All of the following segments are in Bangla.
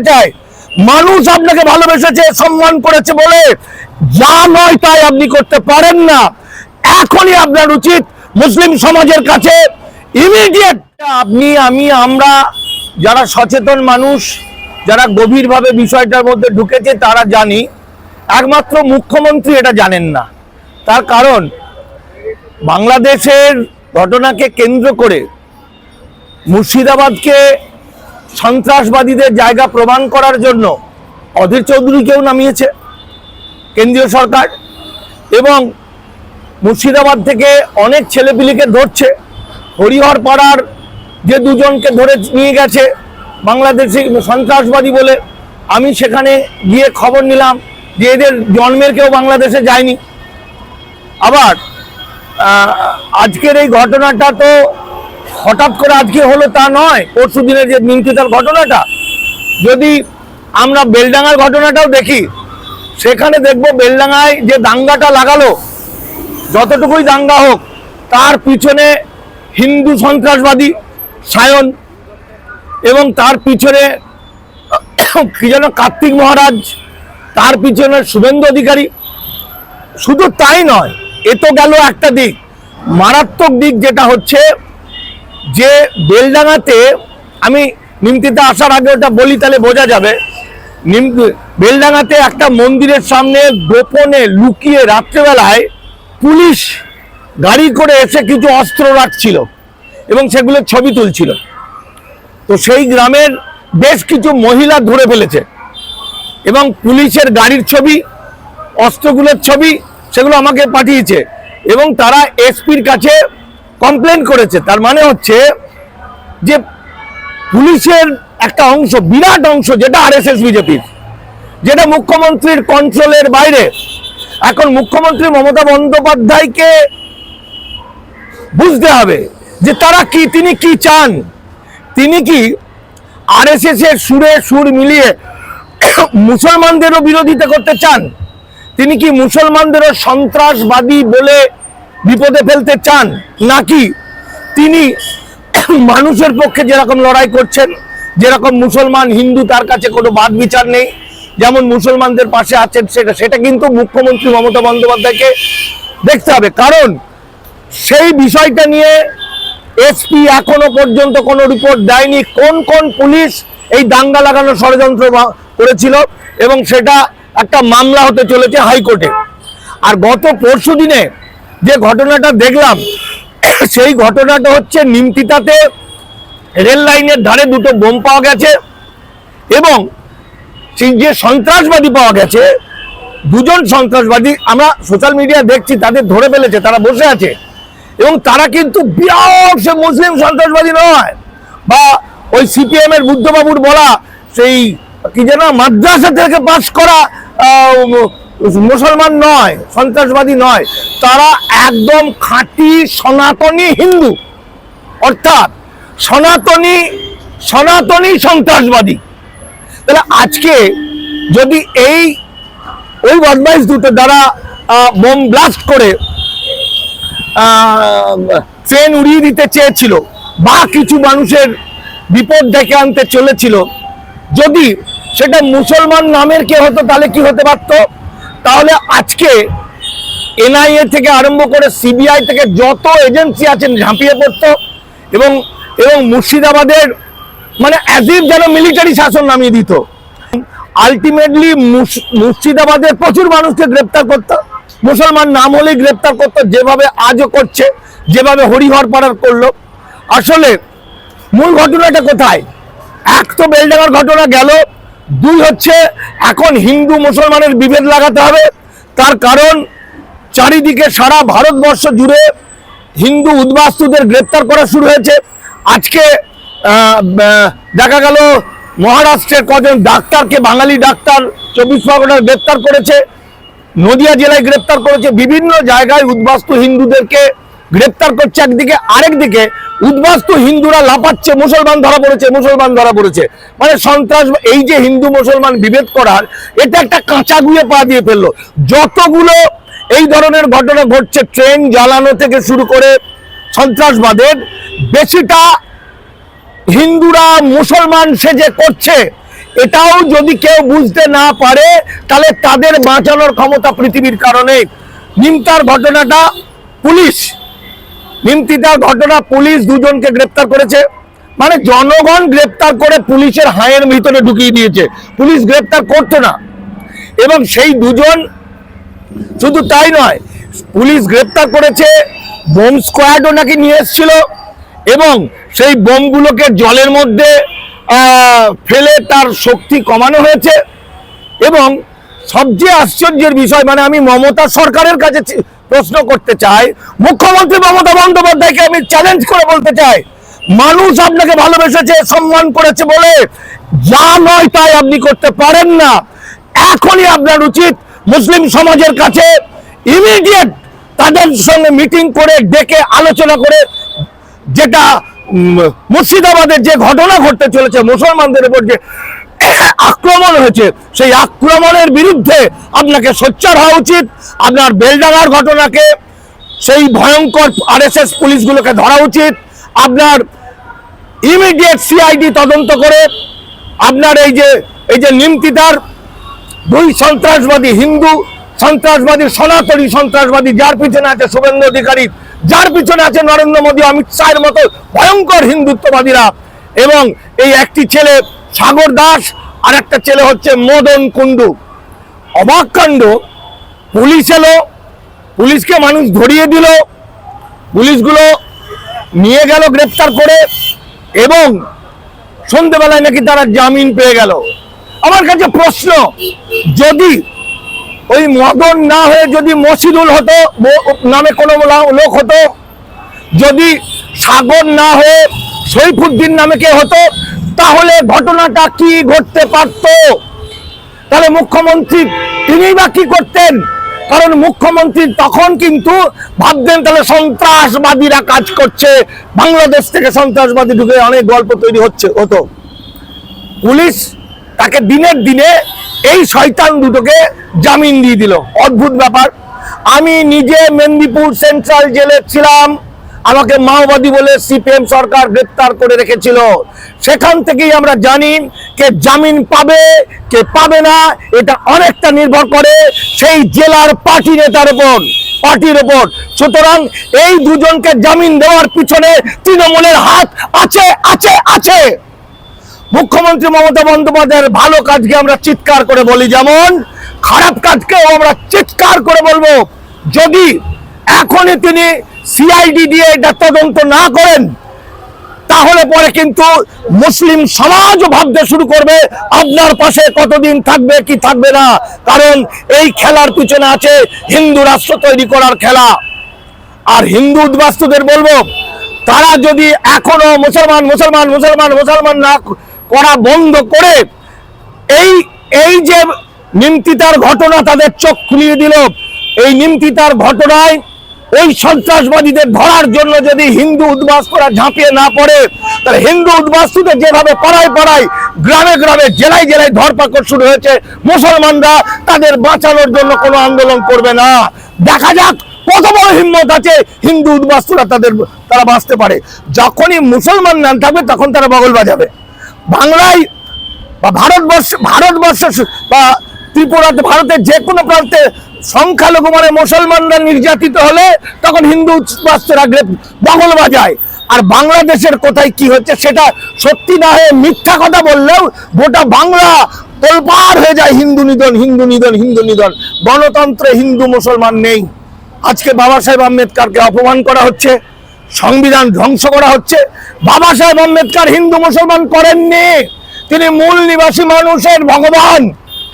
বলতে চাই। মানুষ আপনাকে ভালোবেসেছে, সম্মান করেছে বলে যা নয় তাই আপনি করতে পারেন না। এখনই আপনার উচিত মুসলিম সমাজের কাছে ইমিডিয়েট আপনি, আমি, আমরা যারা সচেতন মানুষ, যারা গভীরভাবে বিষয়টার মধ্যে ঢুকেছে তারা জানি, একমাত্র মুখ্যমন্ত্রী এটা জানেন না। তার কারণ, বাংলাদেশের ঘটনাকে কেন্দ্র করে মুর্শিদাবাদকে সন্ত্রাসবাদীদের জায়গা প্রমাণ করার জন্য অধীর চৌধুরীকেও নামিয়েছে, কেন্দ্রীয় সরকার, এবং মুর্শিদাবাদ থেকে অনেক ছেলেপিলিকে ধরছে। হরিহর পাড়ার যে দুজনকে ধরে নিয়ে গেছে বাংলাদেশি সন্ত্রাসবাদী বলে, আমি সেখানে গিয়ে খবর নিলাম যে এদের জন্মের কেউ বাংলাদেশে যায়নি। আবার আজকের এই ঘটনাটা তো হঠাৎ করে আজকে হলো তা নয়, পরশু দিনের যে মিন্টুতার ঘটনাটা, যদি আমরা বেলডাঙ্গার ঘটনাটাও দেখি, সেখানে দেখব বেলডাঙ্গায় যে দাঙ্গাটা লাগালো, যতটুকুই দাঙ্গা হোক, তার পিছনে হিন্দু সন্ত্রাসবাদী সায়ন এবং তার পিছনে কি যেন কার্তিক মহারাজ, তার পিছনে শুভেন্দু অধিকারী। শুধু তাই নয়, এ তো গেল একটা দিক। মারাত্মক দিক যেটা হচ্ছে যে বেলডাঙাতে আমি নিমতিতে আসার আগে ওটা বলি, তাহলে বোঝা যাবে। নিম বেলডাঙাতে একটা মন্দিরের সামনে গোপনে লুকিয়ে রাত্রেবেলায় পুলিশ গাড়ি করে এসে কিছু অস্ত্র রাখছিল এবং সেগুলোর ছবি তুলছিল। তো সেই গ্রামের বেশ কিছু মহিলা ধরে ফেলেছে এবং পুলিশের গাড়ির ছবি, অস্ত্রগুলোর ছবি, সেগুলো আমাকে পাঠিয়েছে এবং তারা এসপির কাছে কমপ্লেন করেছে, তার মানে হচ্ছে যে পুলিশের একটা অংশ, বিরাট অংশ যেটা আরএসএস বিজেপির যেটা মুখ্যমন্ত্রীর কন্ট্রোলের বাইরে। এখন মুখ্যমন্ত্রী মমতা বন্দ্যোপাধ্যায়কে বুঝতে হবে যে তারা কি, তিনি কি চান। তিনি কি আরএসএস এর সুরে সুর মিলিয়ে মুসলমানদেরও বিরোধিতা করতে চান? তিনি কি মুসলমানদেরও সন্ত্রাসবাদী বলে বিপদে ফেলতে চান নাকি তিনি মানুষের পক্ষে যেরকম লড়াই করছেন, যেরকম মুসলমান হিন্দু তার কাছে কোনো বাদ বিচার নেই, যেমন মুসলমানদের পাশে আছেন সেটা সেটা কিন্তু মুখ্যমন্ত্রী মমতা বন্দ্যোপাধ্যায়কে দেখতে হবে। কারণ সেই বিষয়টা নিয়ে এসপি এখনও পর্যন্ত কোনো রিপোর্ট দেয়নি কোন কোন পুলিশ এই দাঙ্গা লাগানোর ষড়যন্ত্র করেছিল এবং সেটা একটা মামলা হতে চলেছে হাইকোর্টে। আর গত পরশু দিনে যে ঘটনাটা দেখলাম, সেই ঘটনাটা হচ্ছে নিমতিতাতে রেল লাইনের ধারে দুটো বোম পাওয়া গেছে এবং সেই যে সন্ত্রাসবাদী পাওয়া গেছে, দুজন সন্ত্রাসবাদী আমরা সোশ্যাল মিডিয়া দেখছি, তাদের ধরে ফেলেছে, তারা বসে আছে এবং তারা কিন্তু বিরাট সে মুসলিম সন্ত্রাসবাদী নয় বা ওই সিপিএম এর বুদ্ধবাবুর বলা সেই কি যেন মাদ্রাসা থেকে পাস করা মুসলমান নয়, সন্ত্রাসবাদী নয়, তারা একদম খাঁটি সনাতনী হিন্দু। অর্থাৎ সনাতনী সনাতনী সন্ত্রাসবাদী। তাহলে আজকে যদি এই ওই বদমাইশ দুটো দ্বারা বোম ব্লাস্ট করে ট্রেন উড়িয়ে দিতে চেয়েছিল বা কিছু মানুষের বিপদ ডেকে আনতে চলেছিল, যদি সেটা মুসলমান নামের কে হতো তাহলে কি হতে পারতো? তাহলে আজকে এনআইএ থেকে আরম্ভ করে সিবিআই থেকে যত এজেন্সি আছেন ঝাঁপিয়ে পড়ত এবং এবং মুর্শিদাবাদের মানে অ্যাজিভ যেন মিলিটারি শাসন নামিয়ে দিত। আলটিমেটলি মুর্শিদাবাদের প্রচুর মানুষকে গ্রেপ্তার করতো। মুসলমান নাম হলেই গ্রেপ্তার করতো, যেভাবে আজও করছে, যেভাবে হরিহর পাড়ার করল। আসলে মূল ঘটনাটা কোথায়? এক তো বেলডাঙ্গার ঘটনা গেল দুই হচ্ছে, এখন হিন্দু মুসলমানের বিভেদ লাগাতে হবে। তার কারণ, চারিদিকে সারা ভারতবর্ষ জুড়ে হিন্দু উদ্বাস্তুদের গ্রেপ্তার করা শুরু হয়েছে। আজকে দেখা গেল, মহারাষ্ট্রের কজন ডাক্তারকে, বাঙালি ডাক্তার চব্বিশ পরগনার গ্রেপ্তার করেছে। নদিয়া জেলায় গ্রেপ্তার করেছে। বিভিন্ন জায়গায় উদ্বাস্তু হিন্দুদেরকে গ্রেপ্তার করছে একদিকে, আরেকদিকে উদ্বাস্তু হিন্দুরা লাপাচ্ছে মুসলমান ধরা পড়েছে, মুসলমান ধরা পড়েছে। মানে সন্ত্রাস, এই যে হিন্দু মুসলমান বিভেদ করার, এটা একটা কাঁচা গুয়ে পা দিয়ে ফেলল। যতগুলো এই ধরনের ঘটনা ঘটছে, ট্রেন জ্বালানো থেকে শুরু করে সন্ত্রাসবাদের, বেশিটা হিন্দুরা মুসলমান সেজে করছে। এটাও যদি কেউ বুঝতে না পারে, তাহলে তাদের বাঁচানোর ক্ষমতা পৃথিবীর কারণে। নিমতার ঘটনাটা পুলিশ নিমতিতার ঘটনা পুলিশ দুজনকে গ্রেপ্তার করেছে। মানে জনগণ গ্রেপ্তার করে পুলিশের হায়ের ভিতরে ঢুকিয়ে দিয়েছে। পুলিশ গ্রেপ্তার করতো না। এবং সেই দুজন শুধু তাই নয়, পুলিশ গ্রেপ্তার করেছে, বোম স্কোয়াডও নাকি নিয়ে এসেছিল এবং সেই বোমগুলোকে জলের মধ্যে ফেলে তার শক্তি কমানো হয়েছে। এবং সবচেয়ে আশ্চর্যের বিষয় মানে আমি মমতা সরকারের কাছে প্রশ্ন করতে চাই, মুখ্যমন্ত্রী মমতা বন্দ্যোপাধ্যায়কে আমি চ্যালেঞ্জ করে বলতে চাই। মানুষ আপনাকে ভালোবেসেছে, সম্মান করেছে বলে, যা নয় তাই আপনি করতে পারেন না। এখনই আপনার উচিত মুসলিম সমাজের কাছে ইমিডিয়েট তাদের সঙ্গে মিটিং করে ডেকে আলোচনা করে, যেটা মুর্শিদাবাদের যে ঘটনা ঘটতে চলেছে, মুসলমানদের উপর যে আক্রমণ হয়েছে। সেই আক্রমণের বিরুদ্ধে আপনাকে সোচ্চার হওয়া উচিত। আপনার বেলডাঙ্গার ঘটনাকে, সেই ভয়ঙ্কর আরএসএস পুলিশগুলোকে ধরা উচিত। আপনার ইমিডিয়েট সিআইডি তদন্ত করে আপনার এই যে এই যে নিমতিতার দুই সন্ত্রাসবাদী, হিন্দু সন্ত্রাসবাদী, সনাতনী সন্ত্রাসবাদী, যার পিছনে আছে শুভেন্দু অধিকারী, যার পিছনে আছে নরেন্দ্র মোদী, অমিত শাহের মতো ভয়ঙ্কর হিন্দুত্ববাদীরা এবং এই একটি ছেলে সাগর দাস আর একটা ছেলে হচ্ছে মদন কুণ্ডু। অবাক কাণ্ড, পুলিশ এলো, পুলিশকে মানুষ ধরিয়ে দিল, পুলিশগুলো নিয়ে গেল গ্রেপ্তার করে এবং সন্ধেবেলায় নাকি তারা জামিন পেয়ে গেল। আমার কাছে প্রশ্ন, যদি ওই মদন না হয়ে যদি মসিদুল হতো নামে কোনো লোক হতো, যদি সাগর না হয়ে সৈফুদ্দিন নামে কে হতো তাহলে ঘটনাটা কি ঘটতে পারত? তাহলে মুখ্যমন্ত্রী তিনি বা কি করতেন? কারণ মুখ্যমন্ত্রী তখন কিন্তু ভাবতেন, তাহলে সন্ত্রাসবাদীরা কাজ করছে। বাংলাদেশ থেকে সন্ত্রাসবাদী ঢুকে অনেক গল্প তৈরি হচ্ছে, হতো। পুলিশ তাকে দিনের দিনে এই শয়তান দুটোকে জামিন দিয়ে দিল। অদ্ভুত ব্যাপার। আমি নিজে মেদিনীপুর সেন্ট্রাল জেলে ছিলাম। আমাকে মাওবাদী বলে সিপিএম সরকার গ্রেপ্তার করে রেখেছিল। সেখান থেকেই আমরা জানি কে জামিন পাবে, কে পাবে না, এটা অনেকটা নির্ভর করে সেই জেলার পার্টি নেতার উপর, পার্টির উপর। সুতরাং এই দুজনকে জামিন দেওয়ার পিছনে তৃণমূলের হাত আছে আছে আছে। মুখ্যমন্ত্রী মমতা বন্দ্যোপাধ্যায়ের ভালো কাজকে আমরা চিৎকার করে বলি যেমন, খারাপ কাজকেও আমরা চিৎকার করে বলব। যদি এখনই তিনি সিআইডি দিয়ে এটা তদন্ত না করেন, তাহলে পরে কিন্তু মুসলিম সমাজও ভাবতে শুরু করবে, আপনার পাশে কতদিন থাকবে, কি থাকবে না? কারণ এই খেলার পিছনে আছে হিন্দু রাষ্ট্র তৈরি করার খেলা। আর হিন্দু উদ্বাস্তুদের বলব, তারা যদি এখনও মুসলমান মুসলমান মুসলমান মুসলমান না করা বন্ধ করে, এই এই যে নিমতিতার ঘটনা তাদের চোখ খুলিয়ে দিল, এই নিমতিতার ঘটনায় ওই সন্ত্রাসবাদীদের ধরার জন্য যদি হিন্দু উদ্বাস্তুরা ঝাঁপিয়ে না পড়ে, তাহলে হিন্দু উদ্বাস্তুদের যেভাবে পাড়ায় পাড়ায়, গ্রামে গ্রামে, জেলায় জেলায় ধরপাকড় শুরু হয়েছে, মুসলমানরা তাদের বাঁচানোর জন্য কোনো আন্দোলন করবে না। দেখা যাক, কত বড় হিম্মত আছে হিন্দু উদ্বাস্তুরা তাদের, তারা বাঁচতে পারে। যখনই মুসলমান নাম থাকবে, তখন তারা বগল বাজাবে। বাংলায় বা ভারতবর্ষ ভারতবর্ষ বা ত্রিপুরাতে, ভারতের যে কোনো প্রান্তে সংখ্যালঘু মানে মুসলমানরা নির্যাতিত হলে তখন হিন্দু উচ্ছ্বাসরা বগল বাজায়। আর বাংলাদেশের কোথায় কি হচ্ছে সেটা সত্যি না হয়ে মিথ্যা কথা বললেও গোটা বাংলা তোলপাড় হয়ে যায় হিন্দু নিধন হিন্দু নিধন হিন্দু নিধন। গণতন্ত্রে হিন্দু মুসলমান নেই। আজকে বাবা সাহেব আম্বেদকারকে অপমান করা হচ্ছে, সংবিধান ধ্বংস করা হচ্ছে। বাবা সাহেব আম্বেদকার হিন্দু মুসলমান করেননি। তিনি মূল নিবাসী মানুষের ভগবান।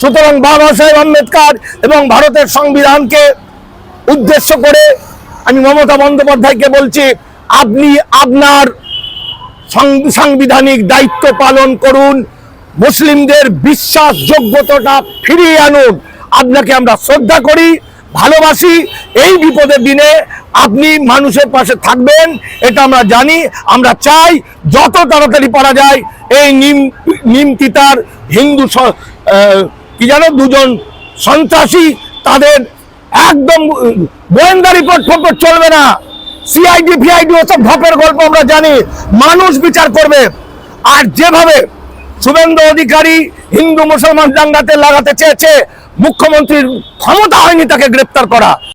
সুতরাং বাবা সাহেব আম্বেদকর এবং ভারতের সংবিধানকে উদ্দেশ্য করে আমি মমতা বন্দ্যোপাধ্যায়কে বলছি, আপনি আপনার সাংবিধানিক দায়িত্ব পালন করুন, মুসলিমদের বিশ্বাসযোগ্যতাটা ফিরিয়ে আনুন। আপনাকে আমরা শ্রদ্ধা করি, ভালোবাসি, এই বিপদের দিনে আপনি মানুষের পাশে থাকবেন, এটা আমরা জানি, আমরা চাই যত তাড়াতাড়ি পারা যায়, এই নিম নিম তিতার হিন্দু কি জানো দুজন সন্ত্রাসী? তাদের একদম গোয়েন্দা রিপোর্ট ফোপোর্ট চলবে না। সিআইডি, ফিআইডি, ওসব ভাপের গল্প আমরা জানি। মানুষ বিচার করবে। আর যেভাবে শুভেন্দু অধিকারী হিন্দু মুসলমান দাঙ্গাতে লাগাতে চেয়েছে, মুখ্যমন্ত্রীর ক্ষমতা হয়নি তাকে গ্রেপ্তার করা।